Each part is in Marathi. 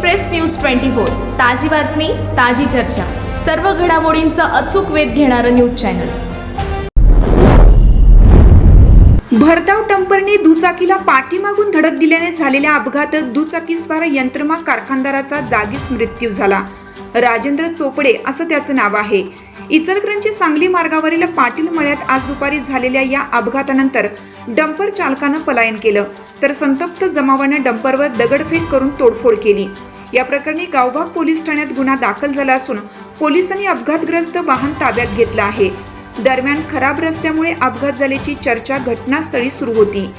एक्सप्रेस न्यूज ट्वेंटी फोर ताजी बातमी ताजी चर्चा. सर्व घडामोडींचा अचूक वेध घेणारं न्यूज चॅनल. भरधाव डंपरने दुचाकीला पाठीमागून धडक दिल्याने झालेल्या अपघातात दुचाकीस्वार यंत्रमाग कारखानदाराचा जागीच मृत्यू झाला. राजेंद्र चोपडे असं त्याचं नाव आहे. इचलकरंजी सांगली मार्गावरील पाटील मळ्यात आज दुपारी झालेल्या या अपघातानंतर डंपर चालकानं पलायन केलं तर संतप्त जमावानं डंपरवर दगडफेक करून तोडफोड केली. या प्रकरणी गावभाग पोलीस ठाण्यात गुन्हा दाखल झाला असून पोलिसांनी अपघातग्रस्त वाहन ताब्यात घेतलं आहे. दरम्यान खराब रस्त्यामुळे अपघात झाल्याची चर्चा घटनास्थळी सुरू होती.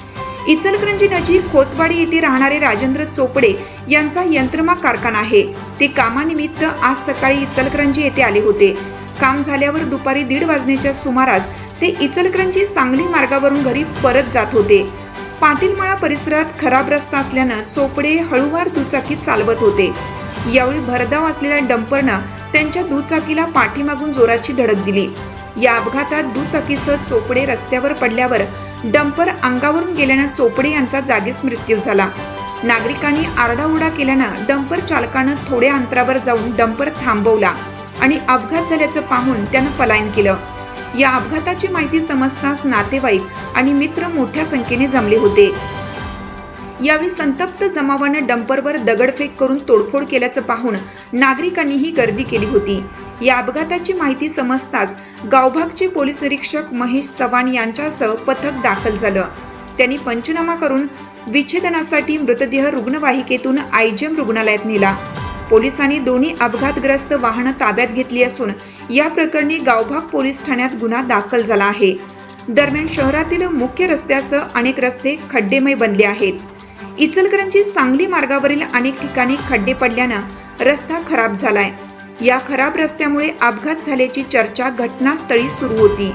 इचलकरंजी नजीक खोतवाडी येथे राहणारे राजेंद्र चोपडे यांचा यंत्रमा कारखाना आहे. ते कामानिमित्त आज सकाळी इचलकरंजी येथे आले होते. काम झाल्यावर दुपारी दीड वाजण्याच्या सुमारास ते इचलकरंजी सांगली मार्गावरून घरी परत जात होते. पाटीलमाळा परिसरात खराब रस्ता असल्यानं चोपडे हळूवार दुचाकी चालवत होते. यावेळी भरधाव असलेल्या डंपरनं त्यांच्या दुचाकीला पाठीमागून जोराची धडक दिली. या अपघातात दुचाकीसह चोपडे रस्त्यावर पडल्यावर डंपर अंगावरून गेल्यानं चोपडे यांचा जागीच मृत्यू झाला. नागरिकांनी आरडाओरडा केल्यानं डंपर चालकानं थोड्या अंतरावर जाऊन डंपर थांबवला आणि अपघात झाल्याचं पाहून त्यानं पलायन केलं. या अपघाताची माहिती समजताच नातेवाईक आणि मित्र मोठ्या संख्येने जमले होते. यावेळी संतप्त जमावानं डंपरवर दगडफेक करून तोडफोड केल्याचं पाहून नागरिकांनीही गर्दी केली होती. या अपघाताची माहिती समजताच गावभागचे पोलीस निरीक्षक महेश चव्हाण यांच्यासह पथक दाखल झालं. त्यांनी पंचनामा करून विच्छेदनासाठी मृतदेह रुग्णवाहिकेतून आयजीएम रुग्णालयात नेला. पोलिसांनी दोन्ही अपघातग्रस्त वाहनं ताब्यात घेतली असून या प्रकरणी गावभाग पोलीस ठाण्यात गुन्हा दाखल झाला आहे. दरम्यान शहरातील मुख्य रस्त्यासह अनेक रस्ते खड्डेमय बनले आहेत. इचलकरंजी सांगली मार्गावरील अनेक ठिकाणी खड्डे पडल्यानं रस्ता खराब झालाय. या खराब रस्त्यामुळे अपघात झाल्याची चर्चा घटनास्थळी सुरू होती.